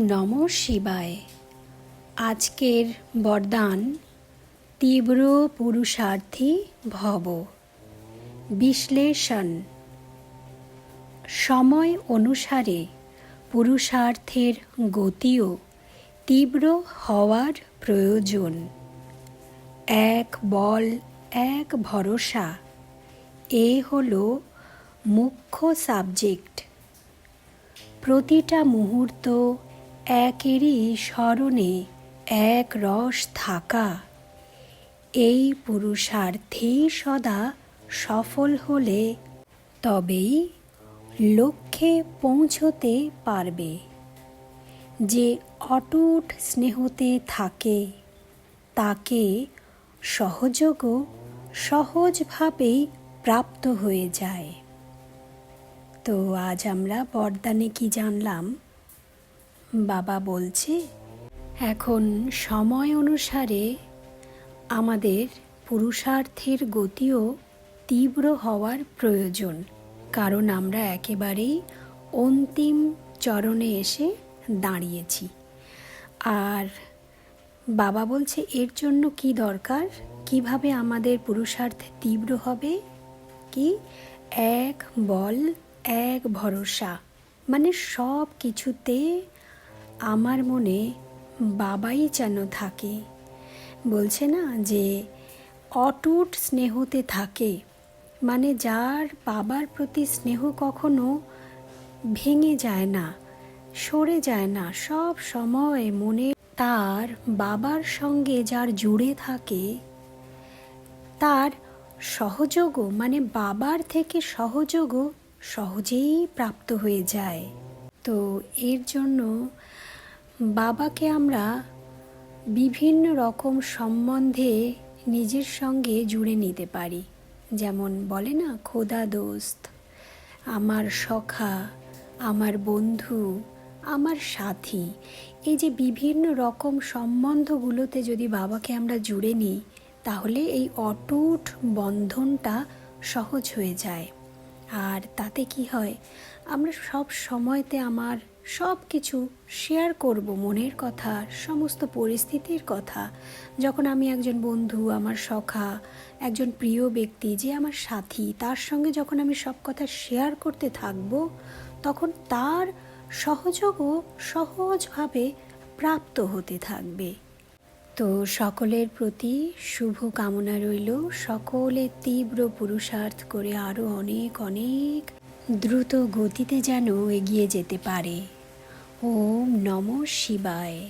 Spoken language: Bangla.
নম শিবায়। আজকের বরদান তীব্র পুরুষার্থী ভব। বিশ্লেষণ। সময় অনুসারে পুরুষার্থের গতিও তীব্র হওয়ার প্রয়োজন। এক বল, এক ভরসা, এ হল মুখ্য সাবজেক্ট। প্রতিটা মুহূর্ত একেরই স্মরণে এক রস থাকা। এই পুরুষার্থেই সদা সফল হলে তবেই লক্ষ্যে পৌঁছতে পারবে। যে অটুট স্নেহতে থাকে, তাকে সহযোগও সহজভাবেই প্রাপ্ত হয়ে যায়। তো আজ আমরা বরদানে কি জানলাম? বাবা বলছে, এখন সময় অনুসারে আমাদের পুরুষার্থের গতিও তীব্র হওয়ার প্রয়োজন। কারণ আমরা একেবারেই অন্তিম চরণে এসে দাঁড়িয়েছি। আর বাবা বলছে, এর জন্য কি দরকার? কীভাবে আমাদের পুরুষার্থ তীব্র হবে? কি? এক বল, এক ভরসা। মানে সব কিছুতে আমার মনে বাবাই যেন থাকে। বলছে না যে, অটুট স্নেহতে থাকে। মানে যার বাবার প্রতি স্নেহ কখনো ভেঙে যায় না, সরে যায় না। সব সময় মনে তার বাবার সঙ্গে যার জুড়ে থাকে, তার সহযোগও মানে বাবার থেকে সহযোগও সহজেই প্রাপ্ত হয়ে যায়। তো এর জন্য বাবাকে আমরা বিভিন্ন রকম সম্বন্ধে নিজের সঙ্গে জুড়ে নিতে পারি। যেমন বলে না, খোদা দোস্ত, আমার সখা, আমার বন্ধু, আমার সাথী। এই যে বিভিন্ন রকম সম্বন্ধগুলোতে যদি বাবাকে আমরা জুড়ে নিই, তাহলে এই অটুট বন্ধনটা সহজ হয়ে যায়। আর তাতে কি হয়, আমরা সব সময়তে আমার সব কিছু শেয়ার করব মনের কথা, সমস্ত পরিস্থিতির কথা। যখন আমি একজন বন্ধু, আমার সখা, একজন প্রিয় ব্যক্তি, যে আমার সাথী, তার সঙ্গে যখন আমি সব কথা শেয়ার করতে থাকব, তখন তার সহযোগও সহজভাবে প্রাপ্ত হতে থাকবে। তো সকলের প্রতি শুভ কামনা রইল। সকলে তীব্র পুরুষার্থ করে আরও অনেক অনেক দ্রুত গতিতে যেন এগিয়ে যেতে পারে। ওম নম শিবায়।